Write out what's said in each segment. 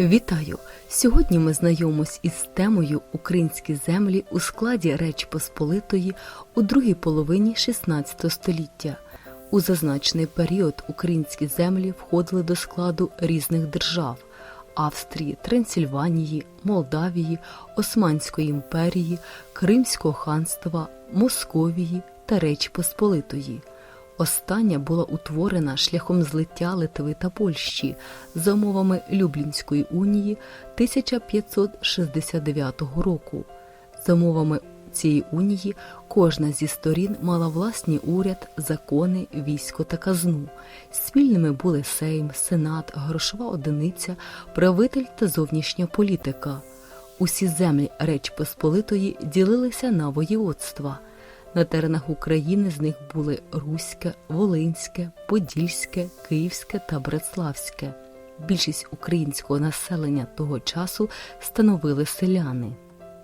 Вітаю! Сьогодні ми знайомимось із темою Українські землі у складі Реч Посполитої у другій половині XVI століття. У зазначений період українські землі входили до складу різних держав Австрії, Трансильванії, Молдавії, Османської імперії, Кримського ханства, Московії та Речі Посполитої. Остання була утворена шляхом злиття Литви та Польщі за умовами Люблінської унії 1569 року. За умовами цієї унії кожна зі сторін мала власний уряд, закони, військо та казну. Спільними були Сейм, Сенат, грошова одиниця, правитель та зовнішня політика. Усі землі Реч Посполитої ділилися на воєводства – на теренах України з них були Руське, Волинське, Подільське, Київське та Братславське. Більшість українського населення того часу становили селяни.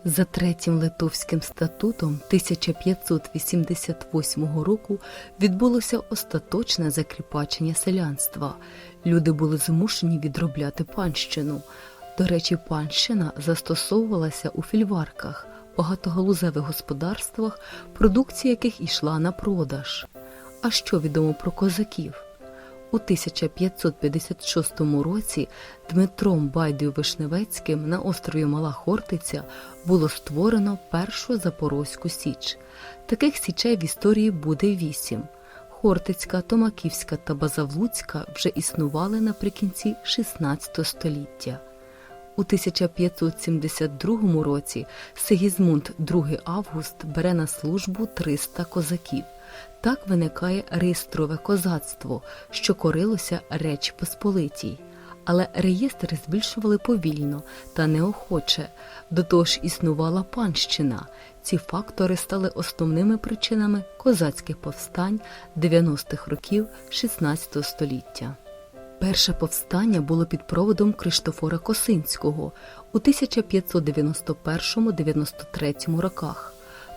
За третім литовським статутом 1588 року відбулося остаточне закріпачення селянства. Люди були змушені відробляти панщину. До речі, панщина застосовувалася у фільварках багатогалузевих господарствах, продукція яких йшла на продаж. А що відомо про козаків? У 1556 році Дмитром Байдою Вишневецьким на острові Мала Хортиця було створено першу Запорозьку Січ. Таких січей в історії буде вісім. Хортицька, Томаківська та Базавлуцька вже існували наприкінці XVI століття. У 1572 році Сигізмунд II Август бере на службу 300 козаків. Так виникає реєстрове козацтво, що корилося Реч Посполитій. Але реєстри збільшували повільно та неохоче. До того ж існувала панщина. Ці фактори стали основними причинами козацьких повстань 90-х років XVI століття. Перше повстання було під проводом Криштофора Косинського у 1591-93 роках.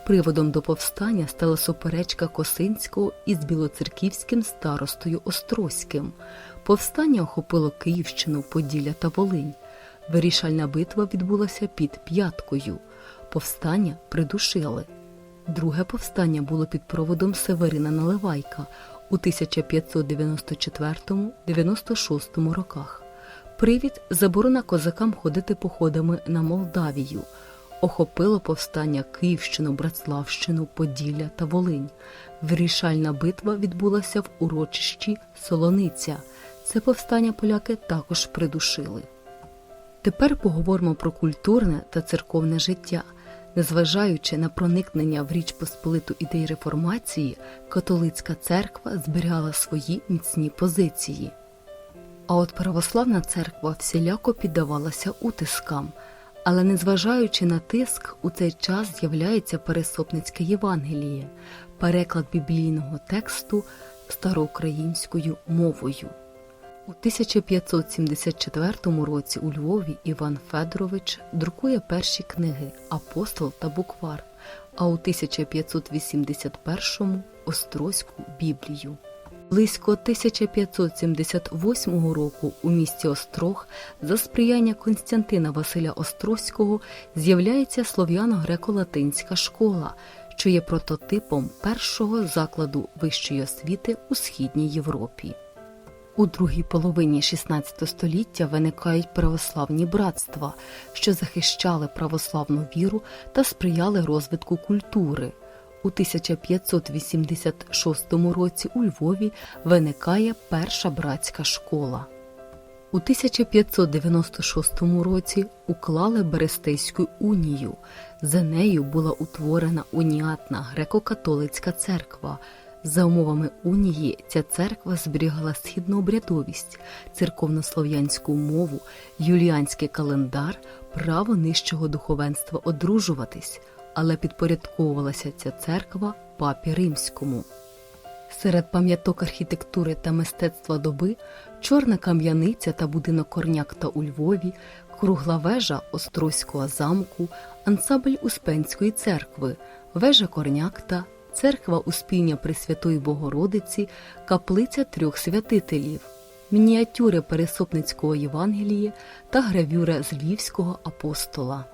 Приводом до повстання стала суперечка Косинського із білоцерківським старостою Острозьким. Повстання охопило Київщину, Поділля та Волинь. Вирішальна битва відбулася під п'яткою. Повстання придушили. Друге повстання було під проводом Северина Наливайка у 1594-96 роках. Привід заборона козакам ходити походами на Молдавію, охопило повстання Київщину, Братславщину, Поділля та Волинь. Вирішальна битва відбулася в урочищі Солониця. Це повстання поляки також придушили. Тепер поговоримо про культурне та церковне життя. Незважаючи на проникнення в Річ Посполиту ідей реформації, католицька церква зберігала свої міцні позиції. А от православна церква всіляко піддавалася утискам, але незважаючи на тиск, у цей час з'являється Пересопницьке Євангеліє, переклад біблійного тексту староукраїнською мовою. У 1574 році у Львові Іван Федорович друкує перші книги Апостол та Буквар, а у 1581 Острозьку Біблію. Близько 1578 року у місті Острог за сприяння Константина Василя Острозького з'являється слов'яно-греко-латинська школа, що є прототипом першого закладу вищої освіти у східній Європі. У другій половині XVI століття виникають православні братства, що захищали православну віру та сприяли розвитку культури. У 1586 році у Львові виникає перша братська школа. У 1596 році уклали Берестейську унію. За нею була утворена уніатна греко-католицька церква. За умовами унії ця церква зберігала східну обрядовість, церковнослов'янську мову, юліанський календар, право нижчого духовенства одружуватись, але підпорядковувалася ця церква папі римському. Серед пам'яток архітектури та мистецтва доби чорна кам'яниця та будинок Корнякта у Львові, кругла вежа Острозького замку, ансамбль Успенської церкви, вежа Корнякта, церква Успіння Пресвятої Богородиці, каплиця трьох святителів. мініатюри Пересопницького Євангелії та гравюра з Львівського апостола.